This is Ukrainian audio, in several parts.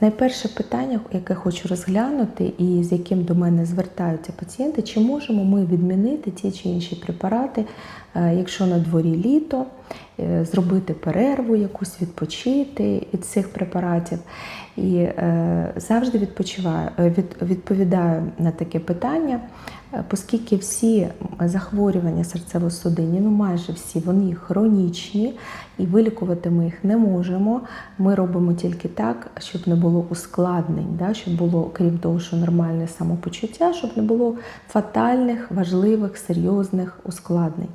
Найперше питання, яке хочу розглянути, і з яким до мене звертаються пацієнти, чи можемо ми відмінити ті чи інші препарати, якщо на дворі літо, е, зробити перерву, якусь відпочити від цих препаратів. І е, завжди відпочиваю, е, відповідаю на таке питання, е, оскільки всі захворювання серцево-судинні, ну майже всі, вони хронічні, і вилікувати ми їх не можемо. Ми робимо тільки так, щоб не було ускладнень, да, щоб було, крім того, що нормальне самопочуття, щоб не було фатальних, важливих, серйозних ускладнень.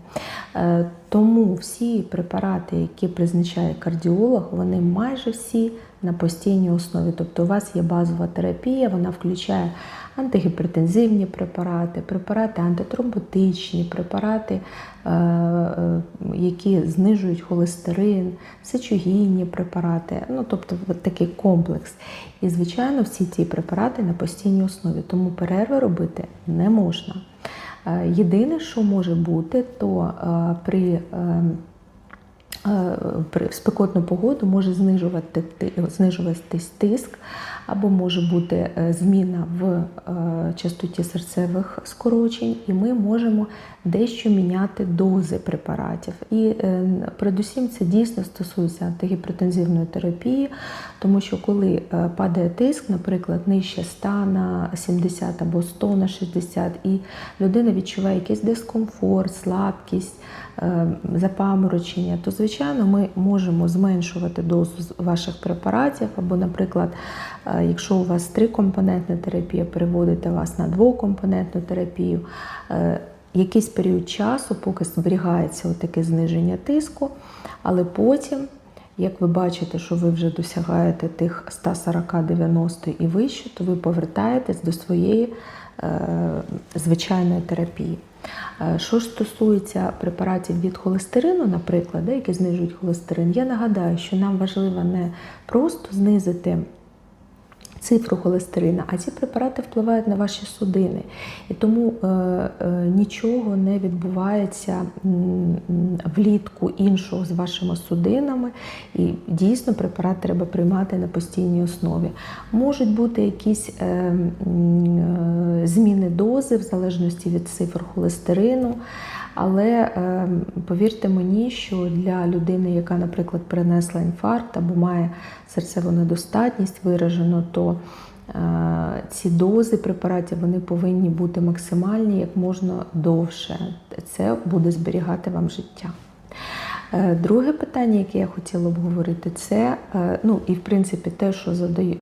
Е, Тому всі препарати, які призначає кардіолог, вони майже всі на постійній основі. Тобто у вас є базова терапія, вона включає антигіпертензивні препарати, препарати антитромботичні, препарати, е, е, які знижують холестерин, сечогінні препарати, ну тобто такий комплекс. І, звичайно, всі ці препарати на постійній основі, тому перерви робити не можна. Е, Єдине, що може бути, то е, при е, при- в спекотну погоду може знижувати, знижуватись тиск, або може бути е, зміна в е, частоті серцевих скорочень, і ми можемо дещо міняти дози препаратів. І е, передусім це дійсно стосується антигіпертензивної терапії, тому що коли е, падає тиск, наприклад, нижче 100 на 70 або 100 на 60, і людина відчуває якийсь дискомфорт, слабкість, е, запаморочення, то звичайно ми можемо зменшувати дозу ваших препаратів, або, наприклад, е, якщо у вас трикомпонентна терапія, переводите вас на двокомпонентну терапію. е, Якийсь період часу, поки зберігається таке зниження тиску, але потім, як ви бачите, що ви вже досягаєте тих 140-90 і вище, то ви повертаєтесь до своєї е, звичайної терапії. Е, Що ж стосується препаратів від холестерину, наприклад, які знижують холестерин, я нагадаю, що нам важливо не просто знизити цифру холестерина, а ці препарати впливають на ваші судини. І тому е, е, нічого не відбувається влітку іншого з вашими судинами. І дійсно препарат треба приймати на постійній основі. Можуть бути якісь е, е, зміни дози в залежності від цифр холестерину. Але е, повірте мені, що для людини, яка, наприклад, перенесла інфаркт або має серцеву недостатність виражену, то е, ці дози препаратів вони повинні бути максимальні як можна довше. Це буде зберігати вам життя. Е, Друге питання, яке я хотіла б говорити, це е, ну і в принципі те, що задаю,